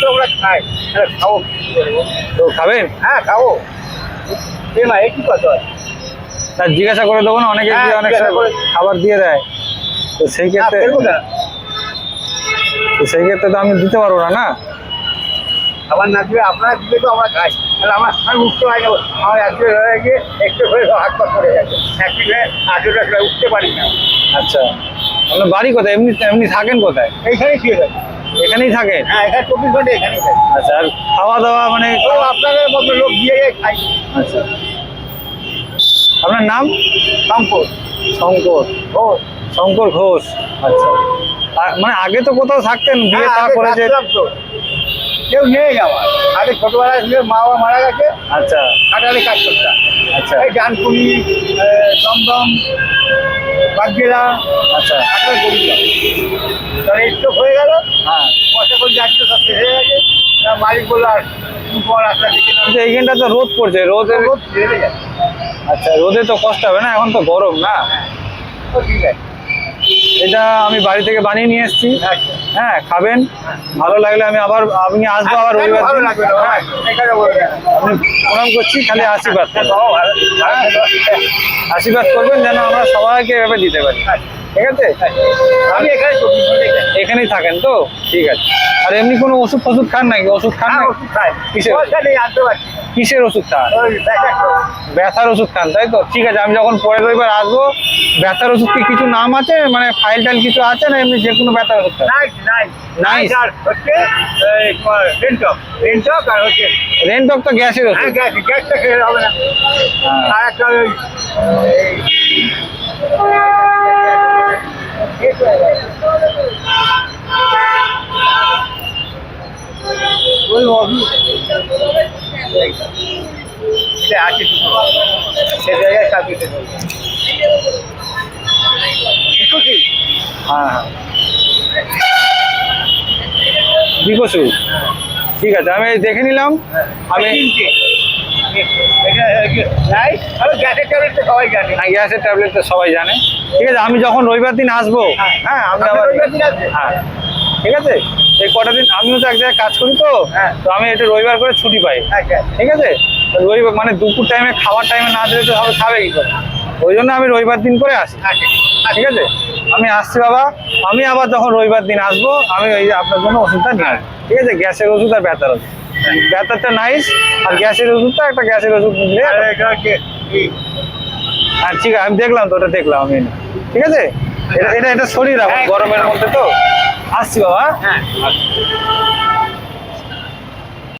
তো আমরা খাই। তাহলে খাব। তো খাবেন? হ্যাঁ খাব। না একই কথা? হয়। তা জিজ্ঞাসা করে দেবো না অনেকে হ্যাঁ, অনেক করে। খাবার দিয়ে দেয়। তো সেই ক্ষেত্রে তো সেই ক্ষেত্রে তো আমি দিতে পারব না না? খাবার না দিলে আপনারা দিলে তো আমরা খাই। তাহলে আমার আমি উঠতে পারি না আমার অ্যাক্সিডেন্ট হয়ে গিয়ে একটু হয়ে হাত পা পড়ে গেছে। অ্যাক্সিডেন্ট আঠেরো টাকা উঠতে পারি না। আচ্ছা। আপনার বাড়ি কোথায়? এমনি এমনি থাকেন কোথায়? এইখানেই শুয়ে থাকি। এখানেই থাকেন হ্যাঁ এখানে চব্বিশ ঘণ্টা এখানেই থাকি। আচ্ছা আর খাওয়া দাওয়া মানে আপনাদের মতো লোক দিয়ে খাই আচ্ছা। আপনার নাম? সম্পদ শঙ্কর। ও শঙ্কর ঘোষ। আচ্ছা। মানে আগে তো কোথাও থাকতেন বিয়ে হ্যাঁ, তা আগে করেছে? তো। কেউ নেই আমার। আগে ছোটবেলায় মা বাবা মারা গেছে। আচ্ছা। খাটালে কাজ করতাম। আচ্ছা। এই ডানকুনি দমদম বাগজেলা আচ্ছা। তাহলে স্ট্রোক হয়ে গেল। হ্যাঁ। পয়সা করে যাচ্ছিল সব শেষ হয়ে গেছে। মালিক বলল আর রাস্তা দিকে এইখানটা তো রোদ পড়ছে রোদ আচ্ছা রোদে তো কষ্ট হবে না? এখন তো গরম না? ঠিক আছে। এটা আমি বাড়ি থেকে বানিয়ে নিয়ে এসেছি। আচ্ছা। হ্যাঁ খাবেন। ভালো লাগলে আমি আবার আপনি আসব আবার রবিবার। লাগবে না। হ্যাঁ। আপনি প্রণাম করছি খালি আশীর্বাদ। হ্যাঁ, আশীর্বাদ করবেন যেন আমরা সবাইকে এভাবে দিতে পারি। ঠিক আছে আমি এখানে। এখানেই থাকেন তো ঠিক আছে আর এমনি কোনো ওষুধ ফষুধ খান নাকি ওষুধ খান হ্যাঁ। কিসের? নেই। কিসের ওষুধ খান। ব্যথার ওষুধ খান তাই তো ঠিক আছে আমি যখন পরের রবিবার আসব ব্যথার ওষুধ কি কিছু নাম আছে মানে ফাইল টাইল কিছু আছে না এমনি যে কোনো ব্যথার ওষুধ। আর হচ্ছে, রেন্টক। তো গ্যাসের হ্যাঁ, ওষুধ গ্যাস, গ্যাসটা খেলে হবে না। হ্যাঁ। আর একটা সে জায়গায় কি? হ্যাঁ হ্যাঁ বিকশু ঠিক আছে আমি দেখে নিলাম আমি গ্যাসের ট্যাবলেট তো সবাই জানে না গ্যাসের ট্যাবলেট তো সবাই জানে ঠিক আছে আমি যখন রবিবার দিন আসব হ্যাঁ। আমি আবার? হ্যাঁ ঠিক আছে? এই কটা দিন আমিও তো এক জায়গায় কাজ করি তো হ্যাঁ। তো আমি এটা রবিবার করে ছুটি পাই। আচ্ছা ঠিক আছে? রবিবার মানে দুপুর টাইমে খাবার টাইমে না দিলে তো সবাই খাবে কি করে? ওই জন্য আমি রবিবার দিন করে আসি। ঠিক আছে? আমি আসছি বাবা। আমি আবার যখন রবিবার দিন আসব আমি ওই যে আপনার জন্য ওষুধটা নিয়ে ঠিক আছে? গ্যাসের ওষুধ আর ব্যথার ওষুধ। ব্যথারটা নাইস আর গ্যাসের ওষুধটা একটা গ্যাসের ওষুধ নিলে হ্যাঁ ঠিক আছে আমি দেখলাম তো ওটা দেখলাম আমি। ঠিক আছে? এটা এটা শরীর হ্যাঁ, গরমের মধ্যে তো। আসছি বাবা হ্যাঁ? আচ্ছা